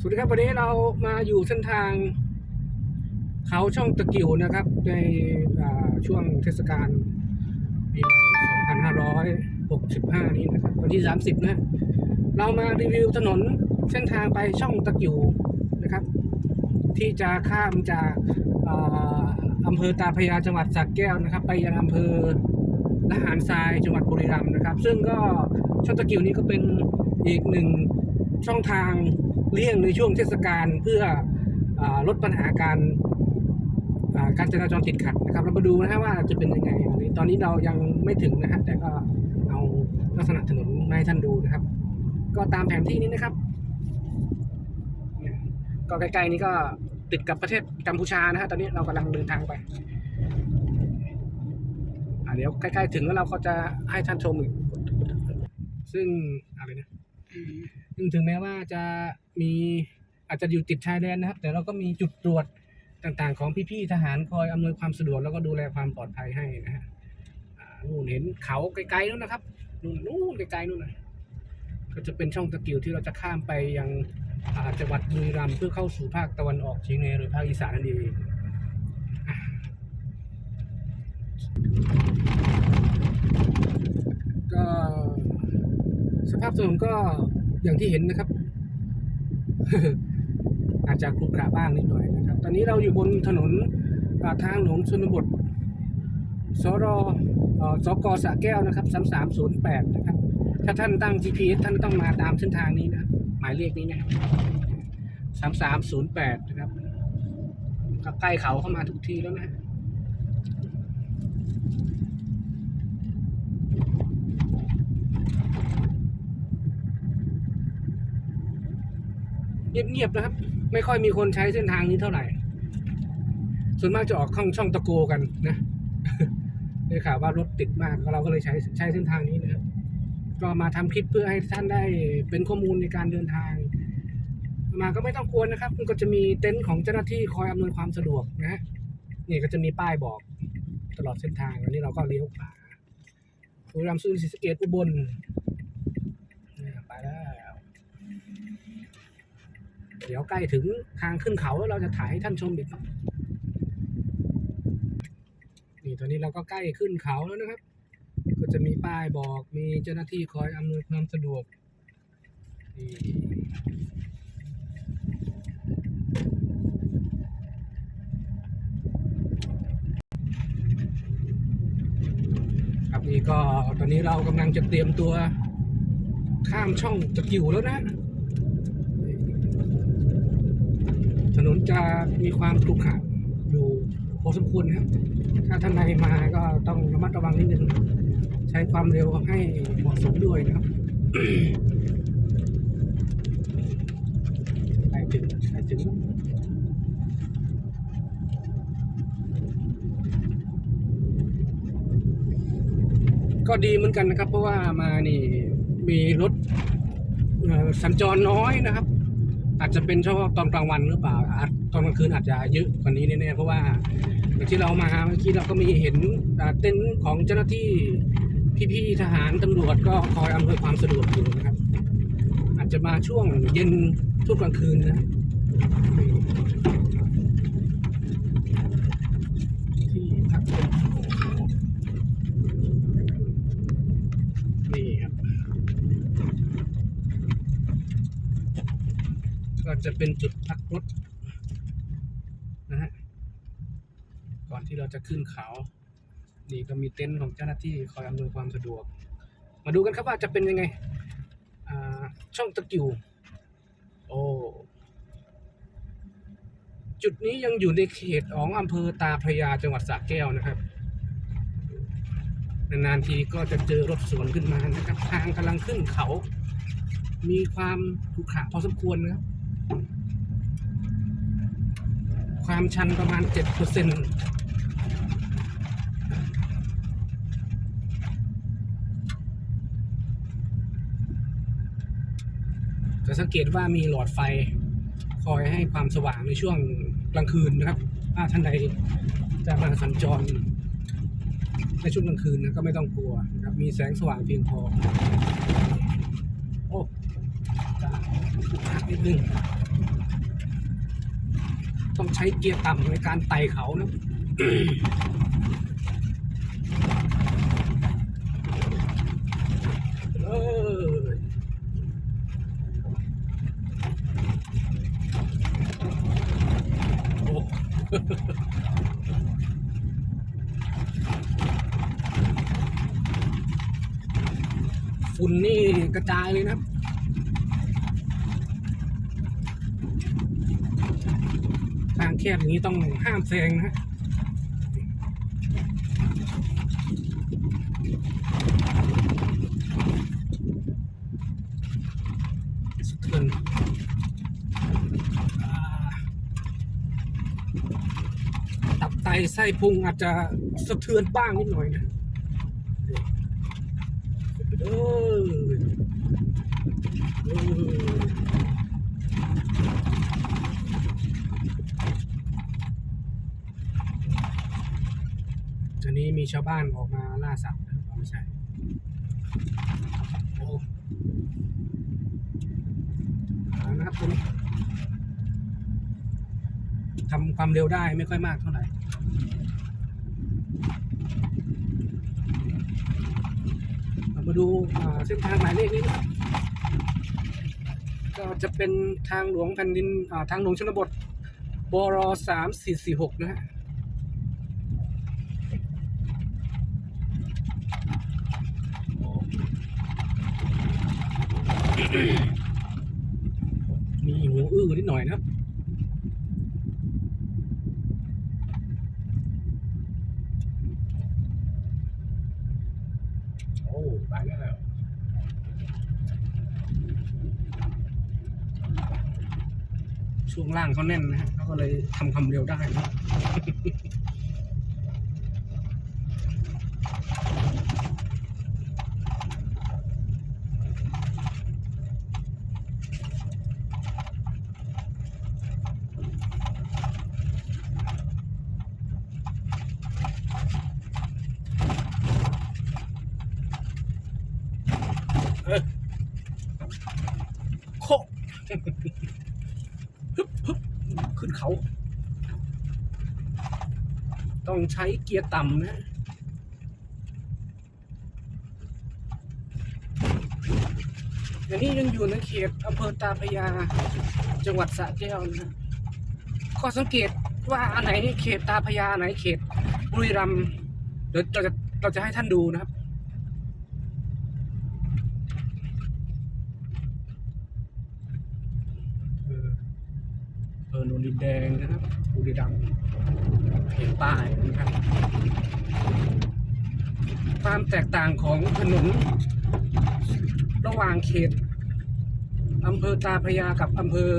สวัสดีครับวันนี้เรามาอยู่เส้นทาง เขาช่องตะกิวนะครับ ในช่วงเทศกาลปีใหม่2565 นี้นะครับ วันที่ 30 นะ เรามารีวิวถนนเส้นทางไปช่องตะกิวนะครับ ที่จะข้ามจากอำเภอตาพยาจังหวัดสระแก้วนะครับ ไปยังอำเภอละหารทรายจังหวัดบุรีรัมย์นะครับ ซึ่งก็ช่องตะกิวนี้ก็เป็นอีกหนึ่งช่องทาง เลี่ยงในช่วงเทศกาลเพื่ออาลดปัญหาการอ่าการจราจรติดขัดนะครับ เรามาดูนะฮะว่าจะเป็นยังไงอันนี้ตอนนี้เรายังไม่ถึงนะฮะแต่ก็เอาลักษณะถนนมาให้ท่านดูนะครับ ก็ตามแผนที่นี้นะครับ ก็ใกล้ๆนี้ก็ติดกับประเทศกัมพูชานะฮะตอนนี้เรากำลังเดินทางไปอ่าเดี๋ยวใกล้ๆถึงแล้วเราก็จะให้ท่านชมอีกซึ่งอะไรนะซึ่งถึงแม้ว่าจะ มีอาจจะอยู่ติดชายแดนนะครับ แต่เราก็มีจุดตรวจต่างๆ ของพี่ๆทหารคอยอำนวยความสะดวกแล้วก็ดูแลความปลอดภัยให้นะฮะนู่นเห็นเขาไกลๆนู้นนะครับนู่นนู่นไกลๆนู่นนะก็จะเป็นช่องตะกิวที่เราจะข้ามไปยังจังหวัดบุรีรัมย์เพื่อเข้าสู่ภาคตะวันออกเฉียงเหนือหรือภาคอีสานนั่นเองก็สภาพถนนก็อย่างที่เห็นนะครับ อาจจะครุขระบ้างนิดหน่อยนะครับ ตอนนี้เราอยู่บนถนนทางหลวงชนบทสรเอ่อสกสะแก้วนะครับ3308นย์แปดนะครับ ถ้าท่านตั้ง GPS ท่านต้องมาตามเส้นทางนี้นะ หมายเลขนี้นะสามสามศูนย์แปดนะครับก็ใกล้เขาเข้ามาทุกทีแล้วนะ เงียบๆนะครับ ไม่ค่อยมีคนใช้เส้นทางนี้เท่าไหร่ ส่วนมากจะออกข้างช่องตะโกกันนะได้ข่าวว่ารถติดมากเราก็เลยใช้ใช้เส้นทางนี้นะครับ ก็มาทำคลิปเพื่อให้ท่านได้เป็นข้อมูลในการเดินทาง มาก็ไม่ต้องกลัวนะครับ มันก็จะมีเต็นท์ของเจ้าหน้าที่คอยอำนวยความสะดวกนะฮะนี่ก็จะมีป้ายบอกตลอดเส้นทางอันนี้เราก็เลี้ยวขวาบุรีรัมย์สุริศรีสะเกษอุบลเนี่ยไปแล้ว เดี๋ยวใกล้ถึงทางขึ้นเขาแล้วเราจะถ่ายให้ท่านชมอีกนี่ตอนนี้เราก็ใกล้ขึ้นเขาแล้วนะครับ ก็จะมีป้ายบอกมีเจ้าหน้าที่คอยอำนวยความสะดวกนี่ครับนี่ก็ตอนนี้เรากำลังจะเตรียมตัวข้ามช่องตะกิวแล้วนะ ถนนจะมีความขรุขระอยู่พอสมควรนะครับ ถ้าท่านใดมาก็ต้องระมัดระวังนิดนึง ใช้ความเร็วให้เหมาะสมด้วยนะครับไปถึงไปถึงก็ดีเหมือนกันนะครับ เพราะว่ามานี่มีรถสัญจรน้อยนะครับ อาจจะเป็นเฉพาะตอนกลางวันหรือเปล่าอาจตอนกลางคืนอาจจะเยอะกว่านี้แน่ๆเพราะว่าอย่างที่เรามาเมื่อกี้เราก็มีเห็นเต็นท์ของเจ้าหน้าที่พี่ๆทหารตำรวจก็คอยอำนวยความสะดวกอยู่นะครับ อาจจะมาช่วงเย็นช่วงกลางคืนนะครับที่พักนี่ครับ ก็จะเป็นจุดพักรถนะฮะก่อนที่เราจะขึ้นเขา นี่ก็มีเต็นท์ของเจ้าหน้าที่คอยอำนวยความสะดวก มาดูกันครับว่าจะเป็นยังไงอ่าช่องตะกิวโอ้จุดนี้ยังอยู่ในเขตของอำเภอตาพระยาจังหวัดสระแก้วนะครับนานๆทีก็จะเจอรถสวนขึ้นมานะครับ ทางกำลังขึ้นเขา มีความขรุขระพอสมควรนะครับ ความชันประมาณเจ็ดเปอร์เซ็นต์จะสังเกตว่ามีหลอดไฟคอยให้ความสว่างในช่วงกลางคืนนะครับ ถ้าท่านใดจะมาสัญจรในช่วงกลางคืนนะก็ไม่ต้องกลัวนะครับ มีแสงสว่างเพียงพอ โอ้จะขรุขระนิดนึง ต้องใช้เกียร์ต่ำในการไต่เขานะเลยโอ้ฝุ่นนี่กระจายเลยนะครับ ทาง แคบอย่างนี้ต้องห้ามแซงนะฮะสะเทือนตับไตไส้พุงอาจจะสะเทือนบ้างนิดหน่อยนะเออเออ อันนี้ มีชาวบ้านออกมาล่าสัตว์นะครับไม่ใช่โอ้นะครับผมทำความเร็วได้ไม่ค่อยมากเท่าไหร่มาดูเส้นทางหมายเลขนี้นะครับก็จะเป็นทางหลวงแผ่นดินทางหลวงชนบทบรสามสี่สี่หกนะฮะ มีหูอื้อนิดหน่อยนะโอ้ไปแล้วช่วงล่างเขาแน่นนะฮะเขาก็เลยทำความเร็วได้นะ เออโค ฮึบฮึบขึ้นเขา ต้องใช้เกียร์ต่ำนะ อันนี้ยังอยู่ในเขตอำเภอตาพยา จังหวัดสระแก้วนะข้อสังเกตว่าอันไหนเขตตาพยาอันไหนเขตบุรีรัมย์เดี๋ยวเราจะเราจะให้ท่านดูนะครับ เออเออโนนดินแดงนะครับบุรีรัมย์เห็นป้นะครับความแตกต่างของถนนระหว่างเขตอำเภอตาพยากับอำเภอ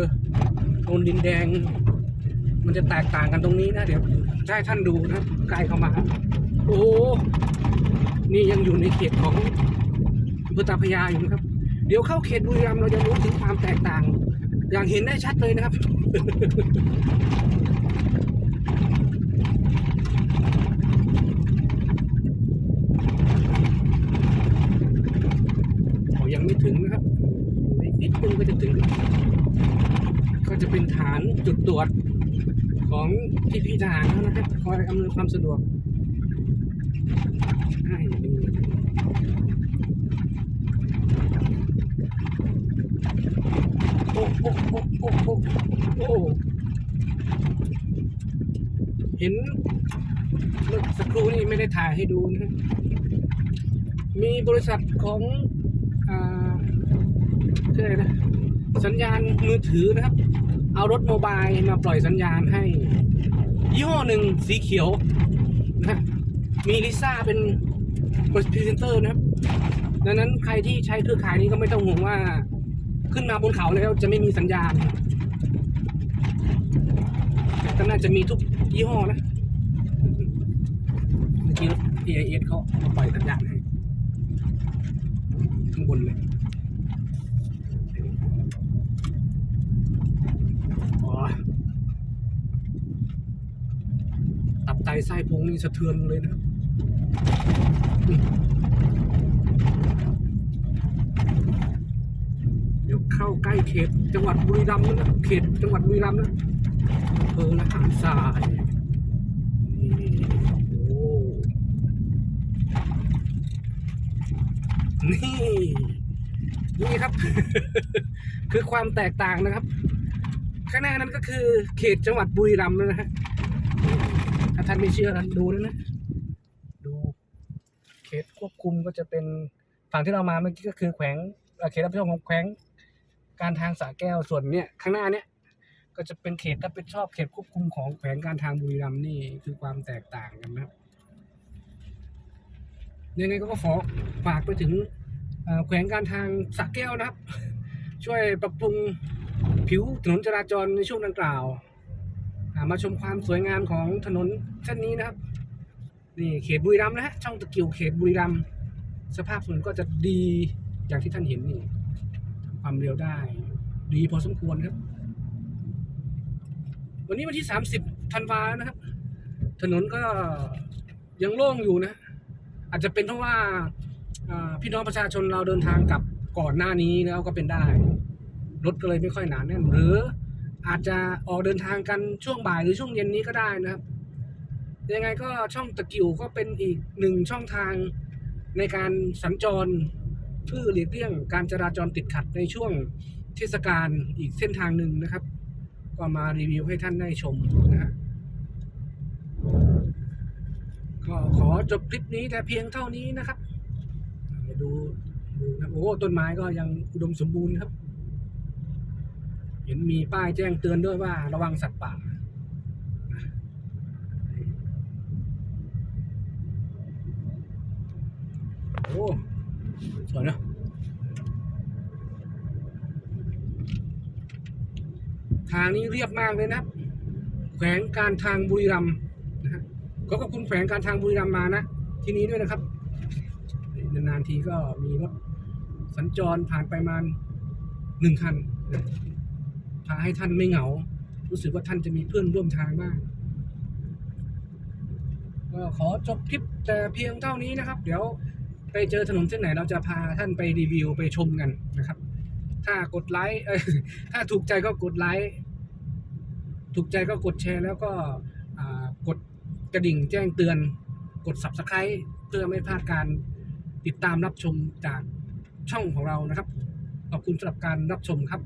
โนนดินแดง มันจะแตกต่างกันตรงนี้นะ เดี๋ยวให้ท่านดูนะครับใกล้เข้ามา โอ้โหนี่ยังอยู่ในเขตของอำเภอตาพยาอยู่นะครับ เดี๋ยวเข้าเขตบุรีรัมย์เราจะรู้ถึงความแตกต่าง อย่างเห็นได้ชัดเลยนะครับ เขายังไม่ถึงนะครับนิดนึงก็จะถึง ก็จะเป็นฐานจุดตรวจของพี่พี่ทหารเขานะครับ คอยอำนวยความสะดวกให้ดูโอ้โอ้โอ้โอ้โอ้โอ้ เห็นเมื่อสักครู่นี้ไม่ได้ถ่ายให้ดูนะมีบริษัทของอ่าชื่ออะไรนะสัญญาณมือถือนะครับ เอารถโมบายมาปล่อยสัญญาณให้ ยี่ห้อหนึ่งสีเขียวนะฮะมีลิซ่าเป็นพรีเซนเตอร์นะครับ ดังนั้นใครที่ใช้เครือข่ายนี้ก็ไม่ต้องห่วงว่า ขึ้นมาบนเขาแล้วจะไม่มีสัญญาณแต่ก็น่าจะมีทุกยี่ห้อนะเมื่อกี้รถ AIS เขามาปล่อยสัญญาณให้ข้างบนเลยตับไตไส้พุงนี่สะเทือนเลยนะครับ เข้าใกล้เขตจังหวัดบุรีรัมย์นะเขตจังหวัดบุรีรัมย์นะอำเภอละหารทรายนี่โอ้นี่ นี่ครับ คือความแตกต่างนะครับ ข้างหน้านั้นก็คือเขตจังหวัดบุรีรัมย์นะฮะถ้าท่านไม่เชื่อท่านดูนะนะดูเขตควบคุมก็จะเป็นฝั่งที่เรามาเมื่อกี้ก็คือแขวงเอ่อเขตรับผิดชอบของแขวง การทางสระแก้วส่วนเนี่ยข้างหน้าเนี่ยก็จะเป็นเขตรับผิดชอบเขตควบคุมของแขวงการทางบุรีรัมย์นี่คือความแตกต่างกันนะครับยังไงก็ขอฝากไปถึงแขวงการทางสระแก้วนะครับ ช่วยปรับปรุงผิวถนนจราจรในช่วงดังกล่าวมาชมความสวยงามของถนนเส้นนี้นะครับนี่เขตบุรีรัมย์นะฮะช่องตะกิวเขตบุรีรัมย์สภาพถนนก็จะดีอย่างที่ท่านเห็นนี่ ความเร็วได้ ดีพอสมควรครับ วันนี้วันที่ 30ธันวานะครับ ถนนก็ยังโล่งอยู่นะ อาจจะเป็นเพราะว่าอ่าพี่น้องประชาชนเราเดินทางกลับก่อนหน้านี้แล้วก็เป็นได้ รถก็เลยไม่ค่อยหนาแน่นหรืออาจจะออกเดินทางกันช่วงบ่ายหรือช่วงเย็นนี้ก็ได้นะครับ ยังไงก็ช่องตะกิวก็เป็นอีกหนึ่งช่องทางในการสัญจร เพื่อหลีกเลี่ยงการจราจรติดขัดในช่วงเทศกาลอีกเส้นทางหนึ่งนะครับ ก็มารีวิวให้ท่านได้ชมนะฮะก็ขอจบคลิปนี้แต่เพียงเท่านี้นะครับมาดูดูนะโอ้ต้นไม้ก็ยังอุดมสมบูรณ์ครับ เห็นมีป้ายแจ้งเตือนด้วยว่าระวังสัตว์ป่าโอ้ สวยเนอะทางนี้เรียบมากเลยนะแขวงการทางบุรีรัมย์นะฮะก็ขอบคุณแขวงการทางบุรีรัมย์มานะที่นี้ด้วยนะครับนานๆทีก็มีรถสัญจรผ่านไปมาหนึ่งคันนะพาให้ท่านไม่เหงา รู้สึกว่าท่านจะมีเพื่อนร่วมทางบ้างก็ขอจบคลิปแต่เพียงเท่านี้นะครับ เดี๋ยว ไปเจอถนนเส้นไหนเราจะพาท่านไปรีวิวไปชมกันนะครับ ถ้ากดไลค์ถ้าถูกใจก็กดไลค์ถูกใจก็กดแชร์ แล้วก็กดกระดิ่งแจ้งเตือน กด subscribe เพื่อไม่พลาดการติดตามรับชมจากช่องของเรานะครับ ขอบคุณสำหรับการรับชมครับ